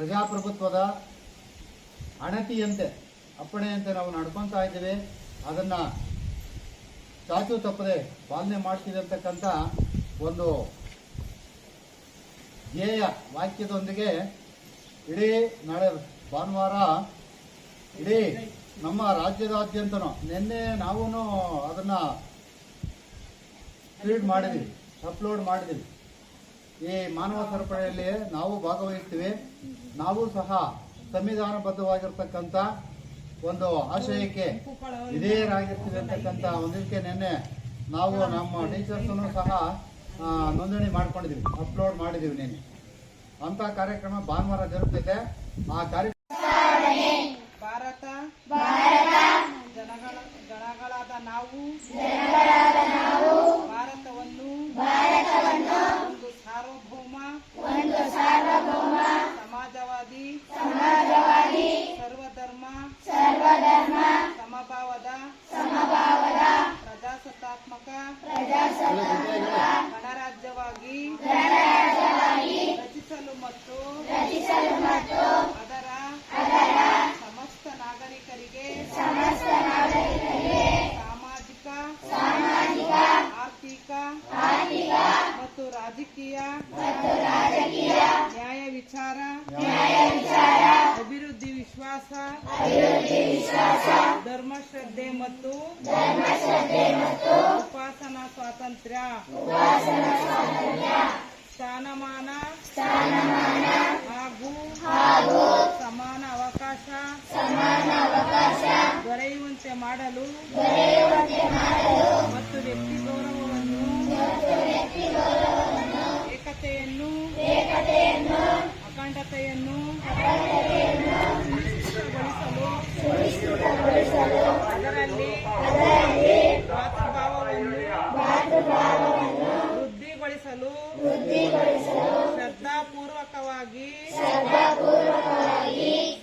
ಪ್ರಜಾಪ್ರಭುತ್ವದ ಅಣತಿಯಂತೆ, ಅಪ್ಪಣೆಯಂತೆ ನಾವು ನಡ್ಕೊತಾ ಇದ್ದೇವೆ. ಅದನ್ನು ಚಾಚು ತಪ್ಪದೆ ಪಾಲನೆ ಮಾಡ್ತೀವಿ ಅಂತಕ್ಕಂಥ ಒಂದು ಧ್ಯೇಯ ವಾಕ್ಯದೊಂದಿಗೆ ಇಡೀ ನಾಳೆ ಭಾನುವಾರ ಇಡೀ ನಮ್ಮ ರಾಜ್ಯದಾದ್ಯಂತನೂ ನಿನ್ನೆ ನಾವು ಅದನ್ನ ಫೀಡ್ ಮಾಡಿದ್ವಿ, ಅಪ್ಲೋಡ್ ಮಾಡಿದ್ವಿ. ಈ ಮಾನವ ಸರಪಳಿಯಲ್ಲಿ ನಾವು ಭಾಗವಹಿಸ್ತೀವಿ. ನಾವು ಸಹ ಸಂವಿಧಾನಬದ್ಧವಾಗಿರ್ತಕ್ಕಂಥ ಒಂದು ಆಶಯಕ್ಕೆ ವಿಧೇಯರಾಗಿರ್ತೀವಿ ಅಂತಕ್ಕಂಥ ಒಂದಕ್ಕೆ ನಿನ್ನೆ ನಾವು ನಮ್ಮ ಟೀಚರ್ಸನ್ನು ಸಹ ನೋಂದಣಿ ಮಾಡ್ಕೊಂಡಿದ್ದೀವಿ ಅಪ್ಲೋಡ್ ಮಾಡಿದ್ದೀವಿ ನಿನ್ನೆ. ಅಂತ ಕಾರ್ಯಕ್ರಮ ಭಾನುವಾರ ಜರುಗ್ತಿದೆ ಆ ಕಾರ್ಯಕ್ರಮ ವಿಚಾರ. ಅಭಿವೃದ್ಧಿ ವಿಶ್ವಾಸ. ಧರ್ಮಶ್ರದ್ಧೆ ಮತ್ತು ಉಪಾಸನಾ ಸ್ವಾತಂತ್ರ್ಯ. ಸ್ಥಾನಮಾನ ಹಾಗೂ ಸಮಾನ ಅವಕಾಶ ದೊರೆಯುವಂತೆ ಮಾಡಲು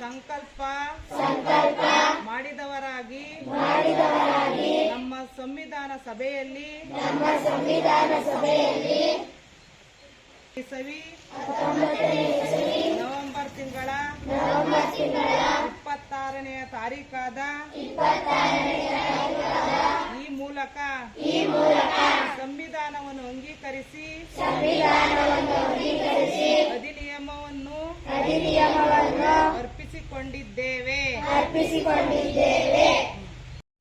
ಸಂಕಲ್ಪ ಸಂಕಲ್ಪ ಮಾಡಿದವರಾಗಿ ನಮ್ಮ ಸಂವಿಧಾನ ಸಭೆಯಲ್ಲಿ ಸಂವಿಧಾನ ಸಭೆಯಲ್ಲಿ ಇಸವಿ ನವೆಂಬರ್ ತಿಂಗಳ ಇಪ್ಪತ್ತಾರನೆಯ ತಾರೀಕಾದ ಈ ಮೂಲಕ ಸಂವಿಧಾನವನ್ನು ಅಂಗೀಕರಿಸಿ ಅಧಿನಿಯಮವನ್ನು ಅರ್ಪಿಸಿಕೊಂಡಿದ್ದೇವೆ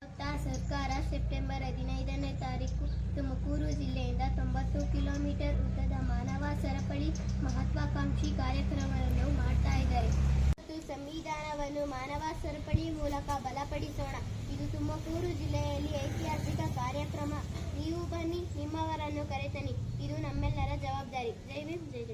ಭಾರತ ಸರ್ಕಾರ ಸೆಪ್ಟೆಂಬರ್ ಹದಿನೈದನೇ ತಾರೀಕು ತುಮಕೂರು ಜಿಲ್ಲೆಯಿಂದ ತೊಂಬತ್ತು ಕಿಲೋಮೀಟರ್ ಉದ್ದದ ಮಾನವ ಸರಪಳಿ ಮಹತ್ವಾಕಾಂಕ್ಷಿ ಕಾರ್ಯಕ್ರಮವನ್ನು ಮಾಡ್ತಾ ಇದ್ದಾರೆ. ಮತ್ತು ಸಂವಿಧಾನವನ್ನು ಮಾನವ ಸರಪಳಿ ಮೂಲಕ ಬಲಪಡಿಸೋಣ. ಇದು ತುಮಕೂರು ಜಿಲ್ಲೆಯಲ್ಲಿ ಐತಿಹಾಸಿಕ ಕಾರ್ಯಕ್ರಮ. ನೀವು ಬನ್ನಿ, ನಿಮ್ಮವರನ್ನು ಕರೆತನಿ ಇದು ನಮ್ಮೆಲ್ಲರ ಜವಾಬ್ದಾರಿ. ಜೈ ಭೀಮ್, ಜೈ